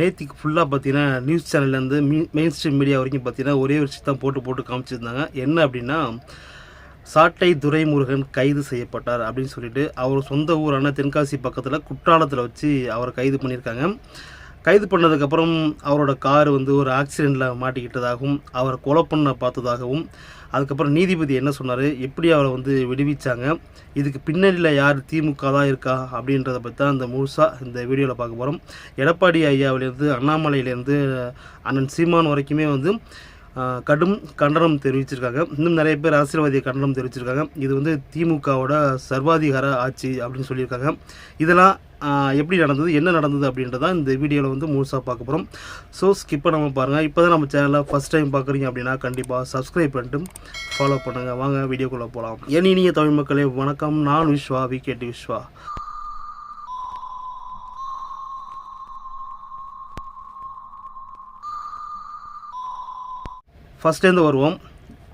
நேத்திக்கு ஃபுல்லாக பார்த்தீங்கன்னா நியூஸ் சேனல்லேருந்து மீ மெயின் ஸ்ட்ரீம் மீடியா வரைக்கும் பார்த்தீங்கன்னா ஒரே ஒரு தான் போட்டு போட்டு காமிச்சிருந்தாங்க. என்ன அப்படின்னா சாட்டை துரைமுருகன் கைது செய்யப்பட்டார் அப்படின்னு சொல்லிட்டு அவர் சொந்த ஊரான தென்காசி பக்கத்தில் குற்றாலத்தில் வச்சு அவரை கைது பண்ணியிருக்காங்க. கைது பண்ணதுக்கப்புறம் அவரோட கார் வந்து ஒரு ஆக்சிடெண்ட்டில் மாட்டிக்கிட்டதாகவும் அவரை கொலை பண்ண பார்த்ததாகவும் அதுக்கப்புறம் நீதிபதி என்ன சொன்னார்? எப்படி அவரை வந்து விடுவிச்சாங்க? இதுக்கு பின்னணியில் யார் திமுக தான் இருக்கா? அப்படின்றத பற்றி தான் இந்த முழுசாக இந்த வீடியோவில் பார்க்க போகிறோம் எடப்பாடி ஐயாவிலேருந்து அண்ணாமலையிலேருந்து அண்ணன் சீமான் வரைக்குமே வந்து கடும் கண்டனம் தெரிவிச்சிருக்காங்க. இன்னும் நிறைய பேர் அரசியல்வாதியை கண்டனம் தெரிவிச்சிருக்காங்க. இது வந்து திமுகவோட சர்வாதிகார ஆட்சி அப்படின்னு சொல்லியிருக்காங்க. இதெல்லாம் எப்படி நடந்தது என்ன நடந்தது அப்படின்றதான் இந்த வீடியோவில் வந்து முழுசாக பார்க்க போகிறோம் ஸோ ஸ்கிப் பண்ணாமல் பாருங்கள் இப்போ தான் நம்ம சேனலை ஃபஸ்ட் டைம் பார்க்குறீங்க அப்படின்னா கண்டிப்பாக சப்ஸ்கிரைப் பண்ணிட்டு ஃபாலோ பண்ணுங்கள் வாங்க வீடியோக்குள்ளே போகலாம் என் இனிய தமிழ் மக்களே வணக்கம். நான் விஸ்வா விகேடி விஸ்வா. ஃபஸ்ட்டேருந்து வருவோம்.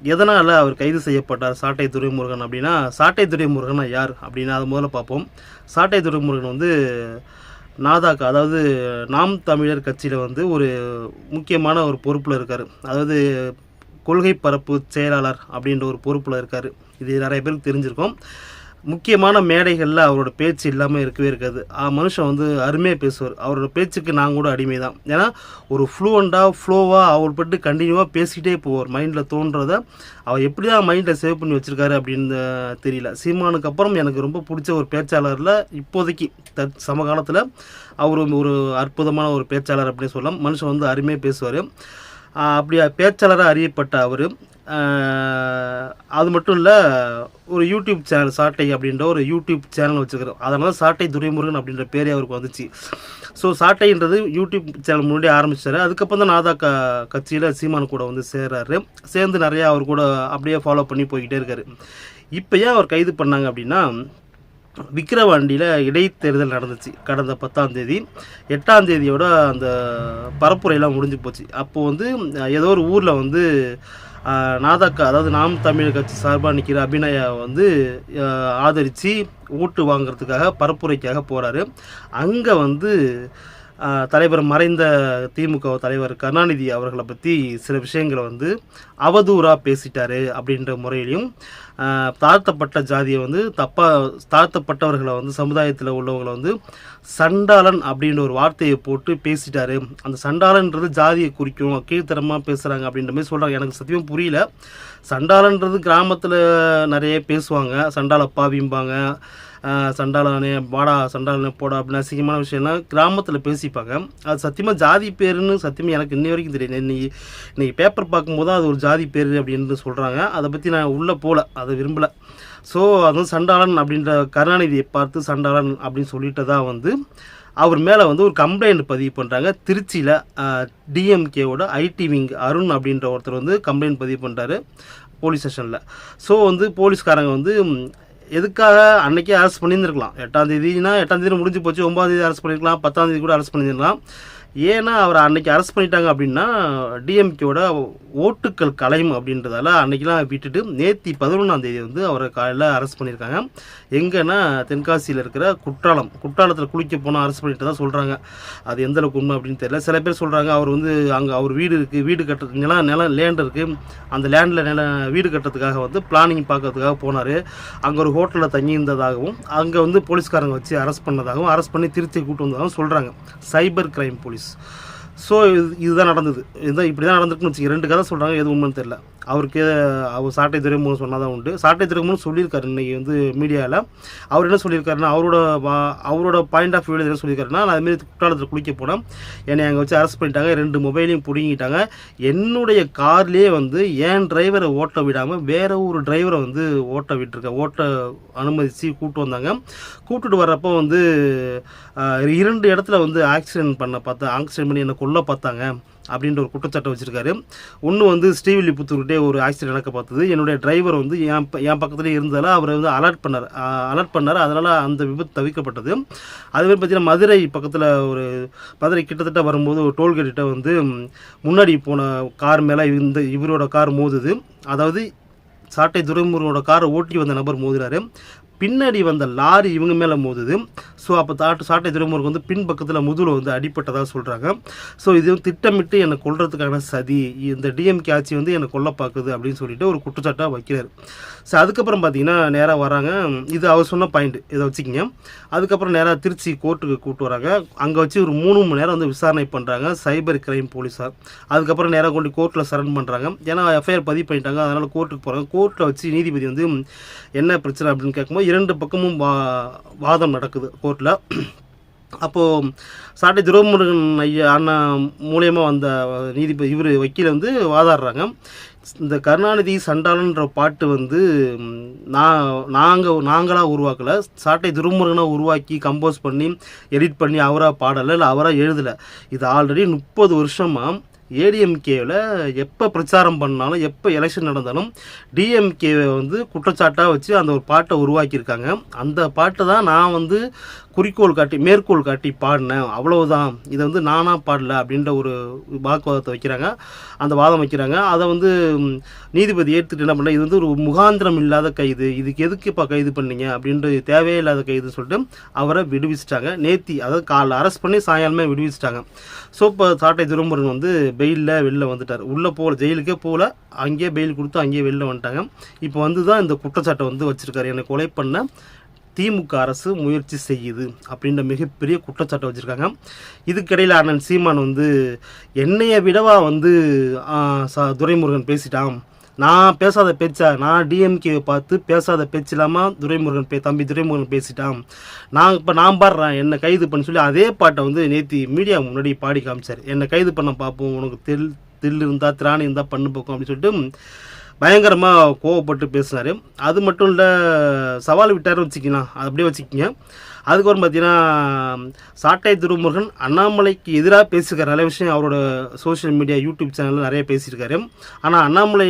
எதனால் அவர் கைது செய்யப்பட்டார்? சாட்டை துரைமுருகன் அப்படின்னா சாட்டை துரைமுருகன் யார்? அப்படின்னா அதை முதல்ல பார்ப்போம். சாட்டை துரைமுருகன் வந்து நாதாக்கா அதாவது நாம் தமிழர் கட்சியில் வந்து ஒரு முக்கியமான ஒரு பொறுப்பில் இருக்கார். அதாவது கொள்கை பரப்பு செயலாளர் அப்படின்ற ஒரு பொறுப்பில் இருக்கார். இது நிறைய பேருக்கு தெரிஞ்சிருக்கும். முக்கியமான மேடைகளில் அவரோட பேச்சு இல்லாமல் இருக்கவே இருக்காது. ஆ, மனுஷன் வந்து அருமையாக பேசுவார். அவரோட பேச்சுக்கு நான் கூட அடிமை தான் ஏன்னா ஒரு ஃப்ளூவண்டாக ஃப்ளோவாக அவர் பட்டு கண்டினியூவாக பேசிக்கிட்டே போவார். மைண்டில் தோன்றதை அவர் எப்படி தான் மைண்டில் சேவ் பண்ணி வச்சுருக்காரு அப்படின்னு தெரியல. சீமானுக்கு அப்புறம் எனக்கு ரொம்ப பிடிச்ச ஒரு பேச்சாளரில் இப்போதைக்கு தற் சமகாலத்தில் அவர் ஒரு அற்புதமான ஒரு பேச்சாளர் அப்படின்னு சொல்லலாம். மனுஷன் வந்து அருமையாக பேசுவார். அப்படி பேச்சாளராக அறியப்பட்ட அவர். அது மட்டும் இல்லை ஒரு யூடியூப் சேனல் சாட்டை அப்படின்ற ஒரு யூடியூப் சேனல் வச்சுக்கிறோம். அதனால சாட்டை துரைமுருகன் அப்படின்ற பேரே அவருக்கு வந்துச்சு. ஸோ சாட்டைன்றது யூடியூப் சேனல் முன்னாடி ஆரம்பிச்சாரு. அதுக்கப்புறம் தான் நாதா க கட்சியில் சீமான் கூட வந்து சேர்றாரு. சேர்ந்து நிறையா அவர் கூட அப்படியே ஃபாலோ பண்ணி போய்கிட்டே இருக்காரு. இப்போ ஏன் அவர் கைது பண்ணாங்க அப்படின்னா விக்கிரவாண்டியில் இடைத்தேர்தல் நடந்துச்சு. கடந்த பத்தாம் தேதி. எட்டாம் தேதியோட அந்த பரப்புரையெல்லாம் முடிஞ்சு போச்சு. அப்போது வந்து ஏதோ ஒரு ஊரில் வந்து நாதாக்கா அதாவது நாம் தமிழ் கட்சி சார்பாக நிற்கிற அபிநயா வந்து ஆதரித்து ஓட்டு வாங்குறதுக்காக பரப்புரைக்காக போகிறாரு அங்கே வந்து தலைவர் மறைந்த திமுக தலைவர் கருணாநிதி அவர்களை பற்றி சில விஷயங்களை வந்து அவதூறாக பேசிட்டாரு அப்படின்ற முறையிலையும் தாழ்த்தப்பட்ட ஜாதியை வந்து தப்பாக தாழ்த்தப்பட்டவர்களை வந்து சமுதாயத்தில் உள்ளவங்களை வந்து சண்டாளன் அப்படின்ற ஒரு வார்த்தையை போட்டு பேசிட்டாரு. அந்த சண்டாளன்றது ஜாதியை குறிக்கும் கீழ்த்தரமாக பேசுகிறாங்க அப்படின்ற மாதிரி சொல்கிறாங்க எனக்கு சத்தியமாக புரியல. சண்டாளன்றது கிராமத்தில் நிறைய பேசுவாங்க. சண்டால பாவிம்பாங்க சண்டாளனே வாடா சண்டாளனே போடா அப்படின்னு அசிங்கமான விஷயம்லாம் கிராமத்தில் பேசிப்பாங்க. அது சத்தியமாக ஜாதி பேருன்னு சத்தியமாக எனக்கு இன்னி வரைக்கும் தெரியும் இன்னைக்கு இன்னைக்கு பேப்பர் பார்க்கும்போது அது ஒரு ஜாதி பேர் அப்படின்னு சொல்கிறாங்க அதை பற்றி நான் உள்ளே போகல அது விரும்பலை. ஸோ அது வந்து சண்டாளன் அப்படின்ற கருணாநிதியை பார்த்து சண்டாளன் அப்படின்னு சொல்லிட்டு தான் வந்து அவர் மேலே வந்து ஒரு கம்ப்ளைண்ட் பதிவு பண்ணுறாங்க திருச்சியில் டிஎம்கேவோட ஐடி விங் அருண் அப்படின்ற ஒருத்தர் வந்து கம்ப்ளைண்ட் பதிவு பண்ணுறாரு போலீஸ் ஸ்டேஷனில் ஸோ வந்து போலீஸ்காரங்க வந்து எதுக்காக அன்னைக்கே அரெஸ்ட் பண்ணியிருந்திருக்கலாம். எட்டாம் தேதினா எட்டாம் தேதி முடிஞ்சு போச்சு ஒன்பதாம் தேதி அரெஸ்ட் பண்ணியிருக்கலாம் பத்தாம் தேதி கூட அரெஸ்ட் பண்ணியிருக்கலாம் ஏன்னா அவரை அன்னைக்கு அரெஸ்ட் பண்ணிட்டாங்க அப்படின்னா டிஎம்கேவோட ஓட்டுக்கள் கலையும் அப்படின்றதால அன்னைக்கெலாம் விட்டுட்டு நேத்தி பதினொன்றாம் தேதி வந்து அவரை காலையில் அரெஸ்ட் பண்ணியிருக்காங்க. எங்கன்னா தென்காசியில் இருக்கிற குற்றாலம். குற்றாலத்தில் குளிக்க போனால் அரெஸ்ட் பண்ணிட்டு தான் சொல்கிறாங்க அது எந்த அளவுக்கு உண்மை அப்படின்னு தெரியல. சில பேர் சொல்கிறாங்க அவர் வந்து அங்கே அவர் வீடு இருக்குது வீடு கட்டுறது நிலம் நிலம் லேண்ட் இருக்குது அந்த லேண்டில் நில வீடு கட்டுறதுக்காக வந்து பிளானிங் பார்க்கறதுக்காக போனார். அங்கே ஒரு ஹோட்டலில் தங்கியிருந்ததாகவும் அங்கே வந்து போலீஸ்காரங்க வச்சு அரெஸ்ட் பண்ணதாகவும் அரெஸ்ட் பண்ணி திருத்தி கூட்டு வந்ததாகவும் சொல்கிறாங்க சைபர் கிரைம் போலீஸ் ஸோ இது இதுதான் நடந்தது. இதுதான் இப்படி தான் நடந்திருக்குன்னு வச்சுக்க ரெண்டு கதை சொல்கிறாங்க எது உண்மைன்னு தெரில அவருக்கு அவர் சாட்டை துறைமுகம் சொன்னால் தான் உண்டு. சாட்டை துறைமுகம் சொல்லியிருக்காரு இன்னைக்கு வந்து மீடியாவில் அவர் என்ன சொல்லியிருக்காருன்னா அவரோட அவரோட பாயிண்ட் ஆஃப் வியூ என்ன சொல்லியிருக்காருன்னா நான் அதுமாரி குற்றாலத்தில் குளிக்க போனேன். என்னை அங்கே வச்சு அரெஸ்ட் பண்ணிட்டாங்க. ரெண்டு மொபைலையும் பிடுங்கிட்டாங்க. என்னுடைய கார்லேயே வந்து என் டிரைவரை ஓட்ட விடாமல் வேற ஒரு டிரைவரை வந்து ஓட்ட விட்டுருக்கேன். ஓட்ட அனுமதித்து கூப்பிட்டு வந்தாங்க. கூப்பிட்டுட்டு வர்றப்போ வந்து இரண்டு இடத்துல வந்து ஆக்சிடென்ட் பண்ண பார்த்தேன் ஆக்சிடென்ட் பண்ணி என்னை கொல்ல பார்த்தாங்க. அப்படின்ற ஒரு குற்றச்சாட்டை வச்சிருக்காரு. ஒன்று வந்து ஸ்ரீவில்லிபுத்தூர்கிட்டே ஒரு ஆக்சிடென்ட் நடக்க பார்த்தது என்னுடைய டிரைவர் வந்து என் ப- என் பக்கத்துலேயே இருந்ததால் அவரை வந்து அலர்ட் பண்ணார். அலர்ட் பண்ணார். அதனால் அந்த விபத்து தவிர்க்கப்பட்டது அதுவே பார்த்தீங்கன்னா மதுரை பக்கத்தில் ஒரு மதுரை கிட்டத்தட்ட வரும்போது ஒரு டோல்கேட்டிட்ட வந்து முன்னாடி போன கார் மேலே இந்த இவரோட கார் மோதுது. அதாவது சாட்டை துரைமுருகனோட காரை ஓட்டி வந்த நபர் மோதினாரு. பின்னாடி வந்த லாரி இவங்க மேலே மோதுது. ஸோ அப்போ தாட்டு சாட்டை துறைமுருகன் வந்து பின் பக்கத்தில் முதுகில் வந்து அடிப்பட்டதாக சொல்கிறாங்க ஸோ இது வந்து திட்டமிட்டு என்னை கொள்றதுக்கான சதி இந்த டிஎம்கே ஆட்சி வந்து என்னை கொல்ல பார்க்குது அப்படின்னு சொல்லிட்டு ஒரு குற்றச்சாட்டாக வைக்கிறார். ஸோ அதுக்கப்புறம் பார்த்தீங்கன்னா நேராக வராங்க. இது அவர் சொன்ன பாயிண்ட் இதை வச்சுக்கிங்க. அதுக்கப்புறம் நேராக திருச்சி கோர்ட்டுக்கு கூப்பிட்டு வராங்க. அங்கே வச்சு ஒரு மூணு மணி நேரம் வந்து விசாரணை பண்ணுறாங்க சைபர் கிரைம் போலீஸார் அதுக்கப்புறம் நேராக கொண்டு கோர்ட்டில் சரண் பண்ணுறாங்க ஏன்னா எஃப்ஐஆர் பதிவு பண்ணிட்டாங்க. அதனால் கோர்ட்டுக்கு போகிறாங்க கோர்ட்டில் வச்சு நீதிபதி வந்து என்ன பிரச்சனை அப்படின்னு கேட்கும்போது இரண்டு பக்கமும் வா வாதம் நடக்குது கோர்ட்டில் அப்போது சாட்டை துரோமுருகன் ஐயா அண்ணா மூலியமாக வந்த நீதிபதி இவர் வக்கீல் வந்து வாதாடுறாங்க. இந்த கருணாநிதி சண்டாளன்ற பாட்டு வந்து நான் நாங்கள் நாங்களாக உருவாக்கலை. சாட்டை துரைமுருகனை உருவாக்கி கம்போஸ் பண்ணி எடிட் பண்ணி அவராக பாடலை இல்லை அவராக எழுதலை. இது ஆல்ரெடி முப்பது வருஷமாக ஏடிஎம்கேவில் எப்போ பிரச்சாரம் பண்ணாலும் எப்போ எலெக்ஷன் நடந்தாலும் டிஎம்கேவை வந்து குற்றச்சாட்டாக வச்சு அந்த ஒரு பாட்டை உருவாக்கியிருக்காங்க. அந்த பாட்டை தான் நான் வந்து குறிக்கோள் காட்டி மேற்கோள் காட்டி பாடினேன் அவ்வளவுதான். இதை வந்து நானாக பாடல அப்படின்ற ஒரு வாக்குவாதத்தை வைக்கிறாங்க. அந்த வாதம் வைக்கிறாங்க. அதை வந்து நீதிபதி ஏற்றுட்டு என்ன பண்ண இது வந்து ஒரு முகாந்திரம் இல்லாத கைது. இதுக்கு எதுக்கு இப்போ கைது பண்ணீங்க அப்படின்ற தேவையே இல்லாத கைதுன்னு சொல்லிட்டு அவரை விடுவிச்சிட்டாங்க. நேத்தி அதாவது காலைல அரெஸ்ட் பண்ணி சாயங்காலமே விடுவிச்சிட்டாங்க. ஸோ இப்போ சாட்டை திருமுருகன் வந்து பெயிலில் வெளில வந்துட்டார். உள்ளே போகல ஜெயிலுக்கே போகல. அங்கேயே பெயில் கொடுத்து அங்கேயே வெளில வந்துட்டாங்க. இப்போ வந்து தான் இந்த குற்றச்சாட்டை வந்து வச்சுருக்காரு. என்னை கொலை பண்ண திமுக அரசு முயற்சி செய்யுது அப்படின்ற மிகப்பெரிய குற்றச்சாட்டை வச்சுருக்காங்க. இதுக்கிடையில் அண்ணன் சீமான் வந்து என்னைய விடவா வந்து துரைமுருகன் பேசிட்டான். நான் பேசாத பேச்சா? நான் டிஎம்கேவை பார்த்து பேசாத பேச்சு இல்லாமல் துரைமுருகன் பே தம்பி துரைமுருகன் பேசிட்டான். நான் இப்போ நான் பாடுறேன் என்னை கைது பண்ண சொல்லி அதே பாட்டை வந்து நேத்தி மீடியா முன்னாடி பாடி காமிச்சார். என்னை கைது பண்ண பார்ப்போம் உனக்கு தில் தில் இருந்தால் திராணி இருந்தால் பண்ணு போக்கும் அப்படின்னு சொல்லிட்டு பயங்கரமாக கோவப்பட்டு பேசினார். அது மட்டும் இல்லை சவால் விட்டார் வச்சுக்கலாம் அது அப்படியே வச்சுக்கிங்க. அதுக்கப்புறம் பார்த்தீங்கன்னா சாட்டை திருமுருகன் அண்ணாமலைக்கு எதிராக பேசியிருக்காரு. நிறைய விஷயம் அவரோட சோஷியல் மீடியா யூடியூப் சேனலில் நிறைய பேசியிருக்காரு. ஆனால் அண்ணாமலை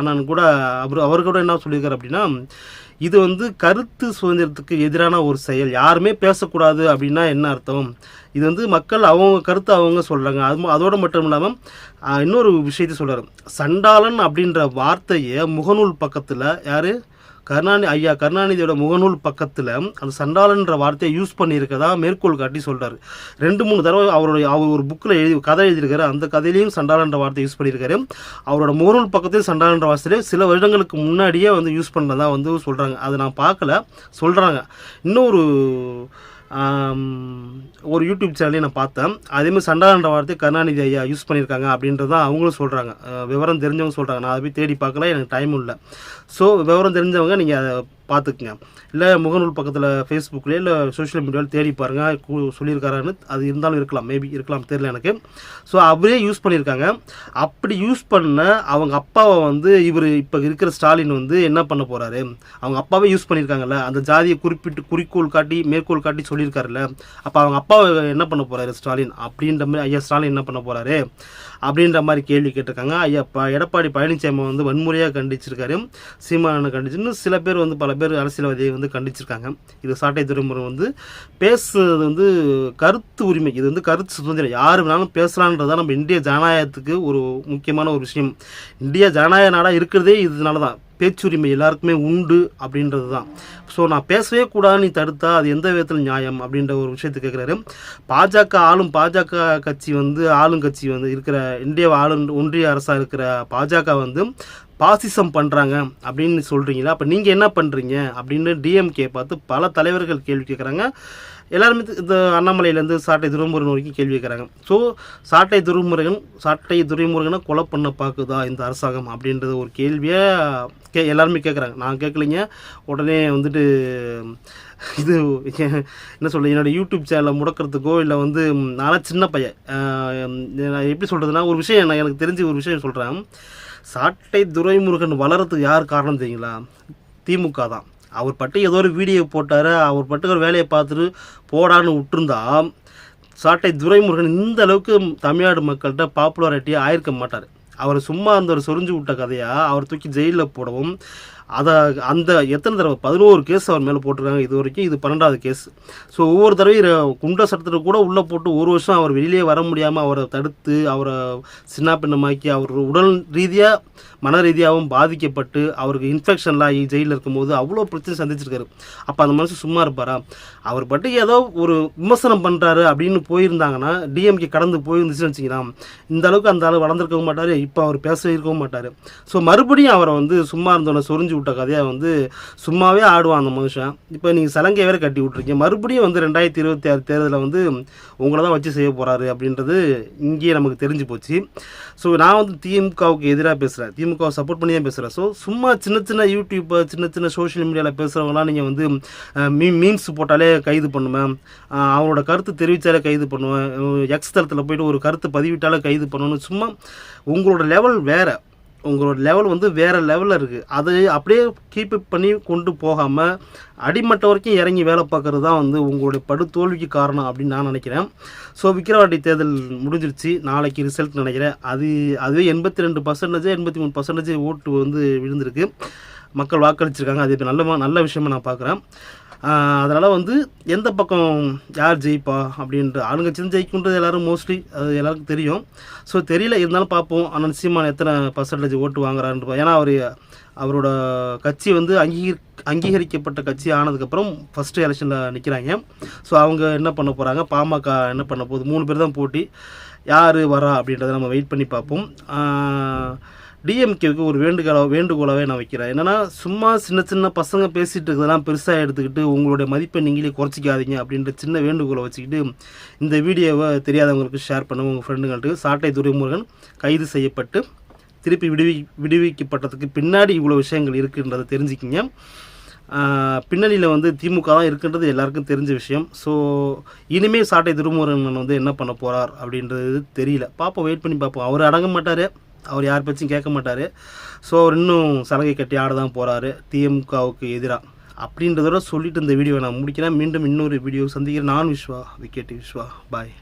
அண்ணன் கூட அவர் அவர் கூட என்ன சொல்லியிருக்காரு அப்படின்னா இது வந்து கருத்து சுதந்திரத்துக்கு எதிரான ஒரு செயல். யாருமே பேசக்கூடாது அப்படின்னா என்ன அர்த்தம்? இது வந்து மக்கள் அவங்க கருத்து அவங்க சொல்கிறாங்க அது அதோடு மட்டும் இல்லாமல் இன்னொரு விஷயத்தை சொல்கிறார் சண்டாளன் அப்படின்ற வார்த்தையை முகநூல் பக்கத்தில் யார்? கருணாநிதி ஐயா கருணாநிதியோட முகநூல் பக்கத்தில் அந்த சண்டாளன்ற வார்த்தையை யூஸ் பண்ணியிருக்கதா மேற்கோள் காட்டி சொல்கிறார் ரெண்டு மூணு தடவை அவருடைய அவர் ஒரு புக்கில் எழுதி கதை எழுதியிருக்காரு. அந்த கதையிலையும் சண்டாளன்ற வார்த்தை யூஸ் பண்ணியிருக்காரு. அவரோட முகநூல் பக்கத்தையும் சண்டாளன்ற வார்த்தையிலே சில வருடங்களுக்கு முன்னாடியே வந்து யூஸ் பண்ணதான் வந்து சொல்கிறாங்க அதை நான் பார்க்கல சொல்கிறாங்க இன்னொரு ஒரு யூடியூப் சேனலையும் நான் பார்த்தேன். அதேமாதிரி சண்டான்ற வார்த்தை கருணாநிதி ஐயா யூஸ் பண்ணியிருக்காங்க அப்படின்றது தான் அவங்களும் சொல்கிறாங்க விவரம் தெரிஞ்சவங்க சொல்கிறாங்க நான் அதை போய் தேடி பார்க்கல எனக்கு டைமும் இல்லை. ஸோ விவரம் தெரிஞ்சவங்க நீங்கள் அதை பார்த்துக்குங்க. இல்லை முகநூல் பக்கத்தில் ஃபேஸ்புக்லேயே இல்லை சோஷியல் மீடியாவில் தேடி பாருங்கள் கு- சொல்லியிருக்காரான்னு அது இருந்தாலும் இருக்கலாம். மேபி இருக்கலாம் தெரியல எனக்கு. ஸோ அவரே யூஸ் பண்ணியிருக்காங்க. அப்படி யூஸ் பண்ண அவங்க அப்பாவை வந்து இவர் இப்போ இருக்கிற ஸ்டாலின் வந்து என்ன பண்ண போகிறாரு அவங்க அப்பாவே யூஸ் பண்ணியிருக்காங்கல்ல. அந்த ஜாதியை குறிப்பிட்டு குறிக்கோள் காட்டி மேற்கோள் காட்டி சொல்லியிருக்காருல்ல. அப்போ அவங்க அப்பாவை என்ன பண்ண போகிறாரு ஸ்டாலின்? அப்படின்ற மாதிரி ஐயா ஸ்டாலின் என்ன பண்ண போகிறாரு அப்படின்ற மாதிரி கேள்வி கேட்டிருக்காங்க. ஐயா எடப்பாடி பழனிசாமி வந்து வன்முறையாக கண்டிச்சிருக்காரு. சீமானனை கண்டிச்சுன்னு சில பேர் வந்து பல பேர் அரசியல்வாதியை வந்து கண்டிச்சிருக்காங்க. இது சாட்டை துறைமுறை வந்து பேசுறது வந்து கருத்து உரிமை. இது வந்து கருத்து சுதந்திரம். யார் வேணாலும் பேசலான்றதான் நம்ம இந்திய ஜனநாயகத்துக்கு ஒரு முக்கியமான ஒரு விஷயம். இந்தியா ஜனநாயக நாடாக இருக்கிறதே இதனால தான் பேச்சுரிமை எல்லாருக்குமே உண்டு அப்படின்றது தான் ஸோ நான் பேசவே கூடாது நீ தடுத்தா அது எந்த விதத்தில் நியாயம் அப்படின்ற ஒரு விஷயத்தை கேட்குறாரு பாஜக ஆளும் பாஜக கட்சி வந்து ஆளுங்கட்சி வந்து இருக்கிற இந்திய ஆளும் ஒன்றிய அரசாக இருக்கிற பாஜக வந்து பாசிசம் பண்ணுறாங்க அப்படின்னு சொல்கிறீங்களா அப்போ நீங்கள் என்ன பண்ணுறீங்க அப்படின்னு டிஎம்கே பார்த்து பல தலைவர்கள் கேள்வி கேட்குறாங்க எல்லாருமே இந்த அண்ணாமலையிலேருந்து சாட்டை துரைமுருகன் வரைக்கும் கேள்வி கேட்குறாங்க ஸோ சாட்டை துரைமுருகன் சாட்டை துரைமுருகனை கொலை பண்ண பார்க்குதா இந்த அரசாங்கம் அப்படின்றது ஒரு கேள்வியை கே எல்லாருமே கேட்குறாங்க நான் கேட்கலைங்க உடனே வந்துட்டு இது என்ன சொல்ல என்னோட யூடியூப் சேனலை முடக்கிறதுக்கோ இல்லை வந்து நான் சின்ன பையன். நான் எப்படி சொல்கிறதுனா ஒரு விஷயம் நான் எனக்கு தெரிஞ்ச ஒரு விஷயம் சொல்கிறேன் சாட்டை துரைமுருகன் வளரத்துக்கு யார் காரணம் தெரியுங்களா? திமுக தான். அவர் பட்டு ஏதோ ஒரு வீடியோ போட்டார் அவர் பட்டு ஒரு வேலையை பார்த்துட்டு போடான்னு விட்டுருந்தா சாட்டை துரைமுருகன் இந்த அளவுக்கு தமிழ்நாடு மக்கள்கிட்ட பாப்புலாரிட்டியாக ஆயிருக்க மாட்டார். அவர் சும்மா அந்த ஒரு சொரிஞ்சு விட்ட கதையாக அவர் தூக்கி ஜெயிலில் போடவும் அதை அந்த எத்தனை தடவை? பதினோரு கேஸ் அவர் மேலே போட்டிருக்காங்க இது வரைக்கும். இது பன்னெண்டாவது கேஸ் ஸோ ஒவ்வொரு தடவையும் குண்ட சட்டத்தில் கூட உள்ளே போட்டு ஒரு வருஷம் அவர் வெளியிலே வர முடியாமல் அவரை தடுத்து அவரை சின்ன பின்னமாக்கி அவர் உடல் ரீதியாக மன ரீதியாகவும் பாதிக்கப்பட்டு அவருக்கு இன்ஃபெக்ஷன்லாம் ஆகி ஜெயிலில் இருக்கும்போது அவ்வளோ பிரச்சனை சந்திச்சிருக்காரு. அப்போ அந்த மனுஷன் சும்மா இருப்பாரா? அவர் பாட்டுக்கு ஏதோ ஒரு விமர்சனம் பண்ணுறாரு அப்படின்னு போயிருந்தாங்கன்னா டிஎம்கே கடந்து போயிருந்துச்சுன்னு வச்சுக்கலாம். இந்த அளவுக்கு அந்த அளவு வளர்ந்துருக்கவும் மாட்டார் இப்போ அவர் பேச இருக்கவும் மாட்டார். ஸோ மறுபடியும் அவரை வந்து சும்மா இருந்தோன்னே சொரிஞ்சு விட்ட கதையை வந்து சும்மாவே ஆடுவான் அந்த மனுஷன். இப்போ நீங்கள் சலங்கை வேற கட்டி விட்ருக்கீங்க மறுபடியும் வந்து ரெண்டாயிரத்தி இருபத்தி ஆறு தேர்தலில் வந்து உங்களை தான் வச்சு செய்ய போகிறாரு அப்படின்றது இங்கேயே நமக்கு தெரிஞ்சு போச்சு. ஸோ நான் வந்து திமுகவுக்கு எதிராக பேசுகிறேன் திமுகவை சப்போர்ட் பண்ணி தான் பேசுகிறேன் ஸோ சும்மா சின்ன சின்ன யூடியூப்பை சின்ன சின்ன சோஷியல் மீடியாவில் பேசுகிறவங்களாம் நீங்கள் வந்து மீ மீம்ஸ் போட்டாலே கைது பண்ணுவேன். அவரோட கருத்து தெரிவித்தாலே கைது பண்ணுவேன். எக்ஸ் தளத்தில் போயிட்டு ஒரு கருத்து பதிவிட்டாலே கைது பண்ணணும் சும்மா உங்களோட லெவல் வேறு. உங்களோட லெவல் வந்து வேறு லெவலில் இருக்குது அதை அப்படியே கீப் பண்ணி கொண்டு போகாமல் அடிமட்ட வரைக்கும் இறங்கி வேலை பார்க்குறது தான் வந்து உங்களுடைய படுதோல்விக்கு காரணம் அப்படின்னு நான் நினைக்கிறேன். ஸோ விக்கிரவாண்டி தேர்தல் முடிஞ்சிருச்சு. நாளைக்கு ரிசல்ட் நினைக்கிறேன். அது அதுவே எண்பத்தி ரெண்டு பர்சன்டேஜ் எண்பத்தி மூணு பர்சன்டேஜ் ஓட்டு வந்து விழுந்திருக்கு. மக்கள் வாக்களிச்சிருக்காங்க. அது இப்போ நல்ல நல்ல விஷயமா நான் பார்க்குறேன். அதனால் வந்து எந்த பக்கம் யார் ஜெயிப்பா அப்படின்ற ஆளுங்கட்சி தான் ஜெயிக்கும்ன்றது எல்லோரும் மோஸ்ட்லி அது எல்லாருக்கும் தெரியும். ஸோ தெரியல இருந்தாலும் பார்ப்போம். ஆனால் சீமான் எத்தனை பர்சன்டேஜ் ஓட்டு வாங்குறாருன்ற ஏன்னா அவர் அவரோட கட்சி வந்து அங்கீகரி அங்கீகரிக்கப்பட்ட கட்சி ஆனதுக்கப்புறம் ஃபஸ்ட்டு எலெக்ஷனில் நிற்கிறாங்க ஸோ அவங்க என்ன பண்ண போகிறாங்க பாமக என்ன பண்ண போகுது? மூணு பேர் தான் போட்டி. யார் வரா அப்படின்றத நம்ம வெயிட் பண்ணி பார்ப்போம். டிஎம்கேவுக்கு ஒரு வேண்டுகோள வேண்டுகோளாகவே நான் வைக்கிறேன். என்னென்னா சும்மா சின்ன சின்ன பசங்க பேசிகிட்டு இருக்கிறதெல்லாம் பெருசாக எடுத்துக்கிட்டு உங்களுடைய மதிப்பை நீங்களே குறைச்சிக்காதீங்க அப்படின்ற சின்ன வேண்டுகோளை வச்சுக்கிட்டு இந்த வீடியோவை தெரியாதவங்களுக்கு ஷேர் பண்ணுங்க. உங்கள் ஃப்ரெண்டுங்கள்ட்டு சாட்டை துரைமுருகன் கைது செய்யப்பட்டு திருப்பி விடுவி விடுவிக்கப்பட்டதுக்கு பின்னாடி இவ்வளோ விஷயங்கள் இருக்குன்றதை தெரிஞ்சுக்கிங்க. பின்னணியில் வந்து திமுக தான் இருக்குன்றது எல்லாருக்கும் தெரிஞ்ச விஷயம். ஸோ இனிமேல் சாட்டை திருமுருகன் வந்து என்ன பண்ண போகிறார் அப்படின்றது தெரியல. பார்ப்போம் வெயிட் பண்ணி பார்ப்போம் அவர் அடங்க மாட்டார். அவர் யார் பேச்சும் கேட்க மாட்டார். ஸோ அவர் இன்னும் சலகை கட்டி ஆட தான் போகிறாரு திமுகவுக்கு எதிராக அப்படின்றதோட சொல்லிட்டு இந்த வீடியோவை நான் முடிக்கிறேன். மீண்டும் இன்னொரு வீடியோ சந்திக்கிறேன். நான் விஸ்வா விக்கெட் விஸ்வா. பாய்